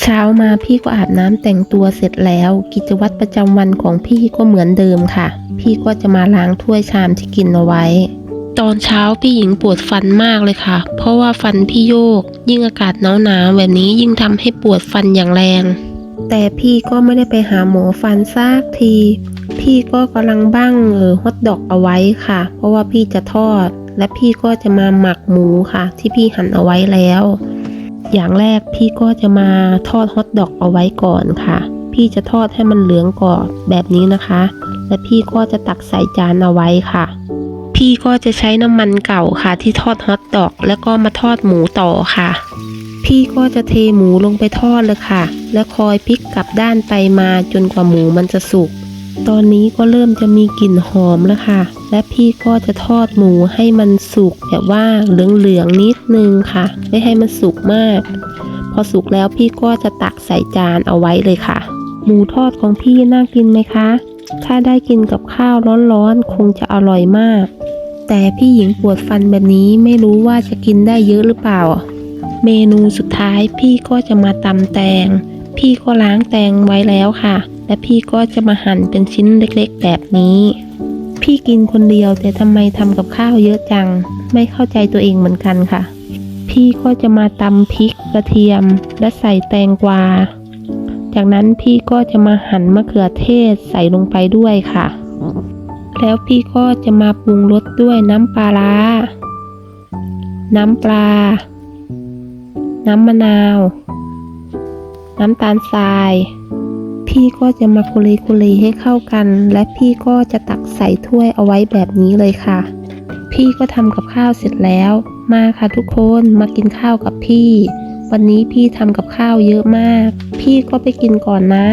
เช้ามาพี่ก็อาบน้ำแต่งตัวเสร็จแล้ว กิจวัตรประจำวันของพี่ก็เหมือนเดิมค่ะ พี่ก็จะมาล้างถ้วยชามที่กินเอาไว้ ตอนเช้าพี่หญิงปวดฟันมากเลยค่ะ เพราะว่าฟันพี่โยก ยิ่งอากาศหนาวๆแบบนี้ยิ่งทำให้ปวดฟันอย่างแรง แต่พี่ก็ไม่ได้ไปหาหมอฟันซากที พี่ก็กำลังบ้างเออฮอทดอกเอาไว้ค่ะ เพราะว่าพี่จะทอด และพี่ก็จะมาหมักหมูค่ะ ที่พี่หั่นเอาไว้แล้ว อย่างแรกพี่ก็จะมาทอดฮอทดอกเอาไว้ก่อนค่ะ พี่จะทอดให้มันเหลืองกรอบแบบนี้นะคะ และพี่ก็จะตักใส่จานเอาไว้ค่ะ พี่ก็จะใช้น้ำมันเก่าค่ะ ที่ทอดฮอทดอก แล้วก็มาทอดหมูต่อค่ะ พี่ก็จะเทหมูลงไปทอดเลยค่ะ และคอยพลิกกลับด้านไปมาจนกว่าหมูมันจะสุก ตอนนี้ก็เริ่มจะมีกลิ่นหอมแล้วค่ะ และพี่ก็จะทอดหมูให้มันสุกแบบว่าเหลืองๆนิดนึงค่ะ ไม่ให้มันสุกมาก พอสุกแล้วพี่ก็จะตักใส่จานเอาไว้เลยค่ะ หมูทอดของพี่น่ากินไหมคะ ถ้าได้กินกับข้าวร้อนๆคงจะอร่อยมาก แต่พี่หญิงปวดฟันแบบนี้ไม่รู้ว่าจะกินได้เยอะหรือเปล่า เมนูสุดท้ายพี่ก็จะมาตำแตง พี่ก็ล้างแตงไว้แล้วค่ะ และพี่ก็จะมาหั่นเป็นชิ้นเล็กๆ แบบนี้ พี่กินคนเดียวแต่ทำไมทำกับข้าวเยอะจัง ไม่เข้าใจตัวเองเหมือนกันค่ะ พี่ก็จะมาตำพริกกระเทียม และใส่แตงกวา จากนั้นพี่ก็จะมาหั่นมะเขือเทศใส่ลงไปด้วยค่ะ แล้วพี่ก็จะมาปรุงรสด้วยน้ำปลาร้า น้ำปลา น้ำมะนาว น้ำตาลทราย พี่ก็จะมาโคเลโคเลให้เข้ากัน และพี่ก็จะตักใส่ถ้วยเอาไว้แบบนี้เลยค่ะ พี่ก็ทำกับข้าวเสร็จแล้ว มาค่ะทุกคนมากินข้าวกับพี่ วันนี้พี่ทำกับข้าวเยอะมาก พี่ก็ไปกินก่อนนะ